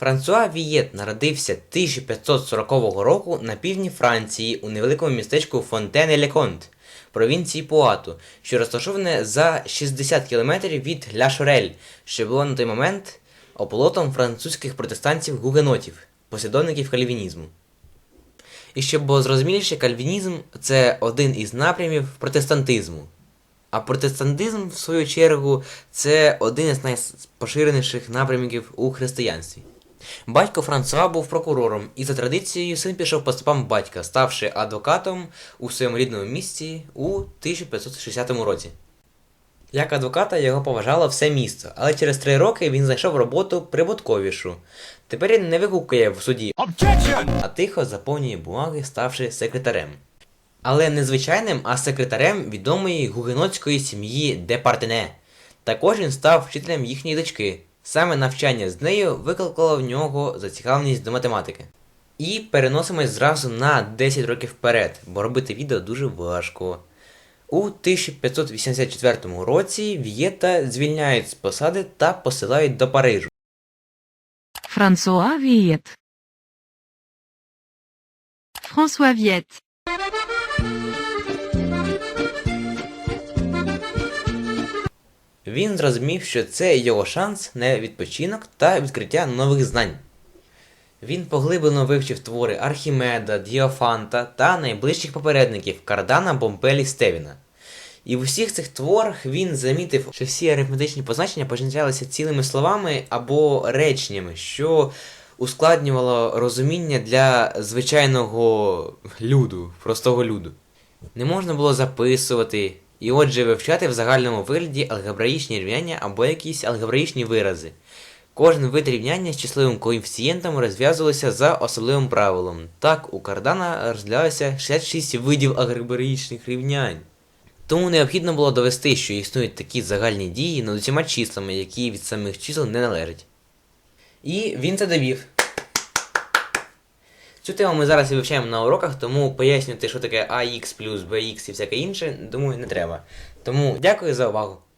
Франсуа Вієт народився 1540 року на півдні Франції у невеликому містечку Фонтене-Леконт, провінції Пуату, що розташоване за 60 кілометрів від Ля Шорель, що було на той момент оплотом французьких протестантів-гугенотів, послідовників кальвінізму. І щоб було зрозуміліше, кальвінізм це один із напрямів протестантизму. А протестантизм, в свою чергу, це один із найпоширеніших напрямків у християнстві. Батько Франсуа був прокурором, і за традицією син пішов по стопам батька, ставши адвокатом у своєму рідному місті у 1560 році. Як адвоката його поважало все місто, але через три роки він знайшов роботу прибутковішу. Тепер він не вигукує в суді, а тихо заповнює бумаги, ставши секретарем. Але не звичайним, а секретарем відомої гугенотської сім'ї Департене. Також він став вчителем їхньої дочки. Саме навчання з нею викликало в нього зацікавленість до математики. І переносимось зразу на 10 років вперед, бо робити відео дуже важко. У 1584 році Вієта звільняють з посади та посилають до Парижу. François Viet. François Viet. Він зрозумів, що це його шанс на відпочинок та відкриття нових знань. Він поглиблено вивчив твори Архімеда, Діофанта та найближчих попередників Кардана, Бомпелі, Стевіна. І в усіх цих творах він замітив, що всі арифметичні позначення позначалися цілими словами або реченнями, що ускладнювало розуміння для звичайного люду, простого люду. Не можна було записувати, і отже вивчати в загальному вигляді алгебраїчні рівняння або якісь алгебраїчні вирази. Кожен вид рівняння з числовим коефіцієнтом розв'язувався за особливим правилом. Так, у Кардана розділялося 66 видів алгебраїчних рівнянь. Тому необхідно було довести, що існують такі загальні дії над усіма числами, які від самих чисел не належать. І він це довів. Цю тему ми зараз і вивчаємо на уроках, тому пояснювати, що таке AX плюс BX і всяке інше, думаю, не треба. Тому дякую за увагу.